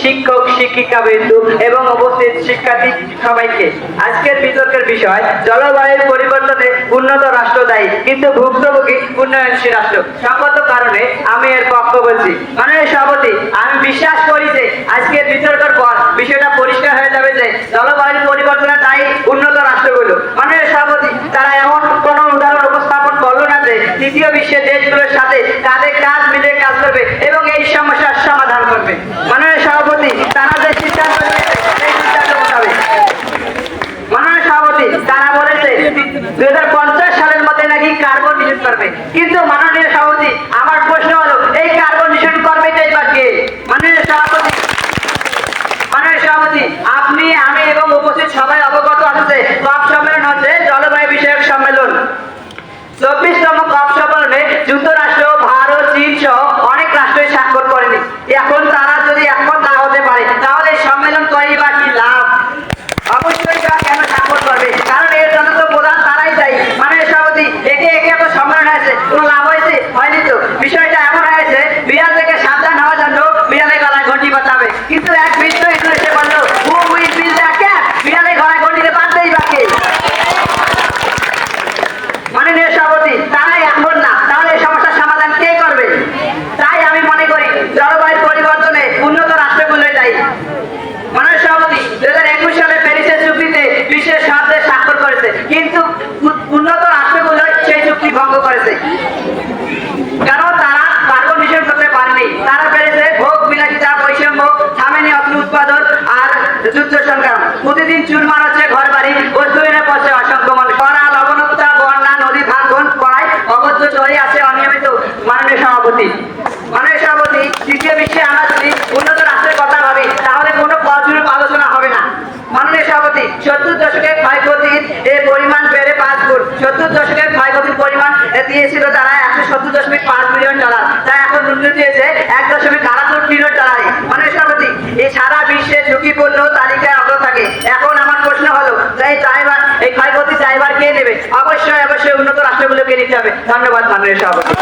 শিক্ষক, শিক্ষিকা বিন্দু এবং উপস্থিত শিক্ষার্থী সবাইকে। আজকের বিতর্কের বিষয়, জলবায়ুর পরিবর্তনে উন্নত রাষ্ট্র দায়ী, কিন্তু ভুক্তভোগী উন্নয়নশীল রাষ্ট্র। সঙ্গত কারণে আমি এর পক্ষ বলছি। মাননীয় সভাপতি, আমি বিশ্বাস করি যে আজকের বিতর্কের পর বিষয়টা পরিষ্কার হয়ে যাবে যে জলবায়ুর পরিবর্তনে দায়ী উন্নত রাষ্ট্রগুলো। মাননীয় সভাপতি, তারা এমন কোনো উদাহরণ উপস্থাপন করল না যে তৃতীয় বিশ্বের দেশগুলোর সাথে কাঁধে কাঁধ মিলে কাজ করবে এবং এই সমস্যার সমাধান করবে মাননীয় সভাপতি তারা যে সিদ্ধান্ত নিয়েছে সেই সিদ্ধান্ত মোতাবেক মাননীয় সভাপতি তারা বলেছে দুই হাজার পঞ্চাশ সালের মধ্যে নাকি কার্বন নিষেধ করবে। কিন্তু মাননীয় সভাপতি, আমার প্রশ্ন হলো, এই কার্বন নিষেধ করবে তাই বা কে? মাননীয় সভাপতি মাননীয় সভাপতি, আপনি, আমি এবং উপস্থিত সবাই অবগত আছে কপ সম্মেলন হচ্ছে জলবায়ু বিষয়ক সম্মেলন চব্বিশতম কপ সম্মেলনে যুক্তরাষ্ট্র ভারত চীন সহ অনেক রাষ্ট্রই স্বাক্ষর করেনি এখন তারা যদি একমত না হতে পারে তাহলে এই সম্মেলন করেই বা কি লাভ অবশ্যই তারা কেন স্বাক্ষর করবে কারণ এর জন্য তো প্রধান তারাই চাই মানে সভাপতি একে একে তো সম্মেলন হয়েছে কোনো লাভ হয়েছে হয়নি তো? বিষয়টা এমন যুদ্ধ সংগ্রাম প্রতিদিন চুরমার হচ্ছে ঘর বাড়ি বস্তুহীনে পড়ছে অসংখ্য খরা লবণতা বন্যা, নদী ভাঙ্গন করায় অবদ্ধ চলে আছে অনিয়মিত মাননীয় সভাপতি। মাননীয় সভাপতি তৃতীয় বিশ্বে আমরা যদি উন্নত রাষ্ট্রের কথা ভাবি, তাহলে কোনো পথজনক আলোচনা হবে না। মাননীয় সভাপতি, সত্তর দশকের ক্ষয়ক্ষতির পরিমাণ বেড়ে পাঁচ গুণ। সত্তর দশকের ক্ষয়ক্ষতির পরিমাণ দিয়েছিল তারা একশো সত্তর দশমিক পাঁচ মিলিয়ন ডলার। তা এখন উন্নতি হয়েছে এক দশমিক আটাত্তর ট্রিলিয়ন ডলারে মাননীয় সভাপতি এই সারা বিশ্বে ঝুঁকিপূর্ণ তালিকায় অগ্র থাকে এখন আমার প্রশ্ন হলো এই ড্রাইভার এই ক্ষয়ক্ষতির ড্রাইভার কে নেবে অবশ্যই অবশ্যই উন্নত রাষ্ট্রগুলোকে নিতে হবে। ধন্যবাদ মাননীয় সভাপতি।